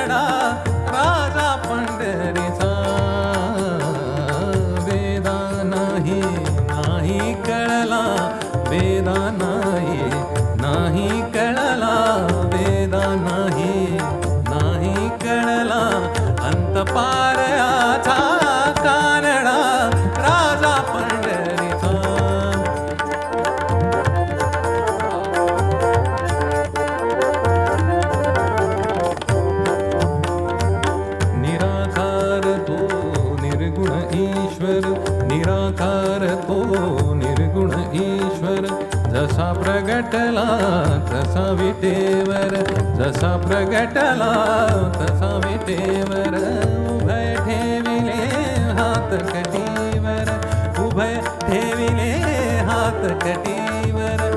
वेडा राजा पंढरीचा. वेदा नाही नाही कळला. वेदा नाही नाही कळला. वेदा नाही नाही कळला. अंतपा ईश्वर निराकार तो निर्गुण ईश्वर जसा प्रगटला तसा विटेवर जसा प्रगटला तसा विटेवर उभय ठेविले हात कटीवर उभय ठेविले हात कटीवर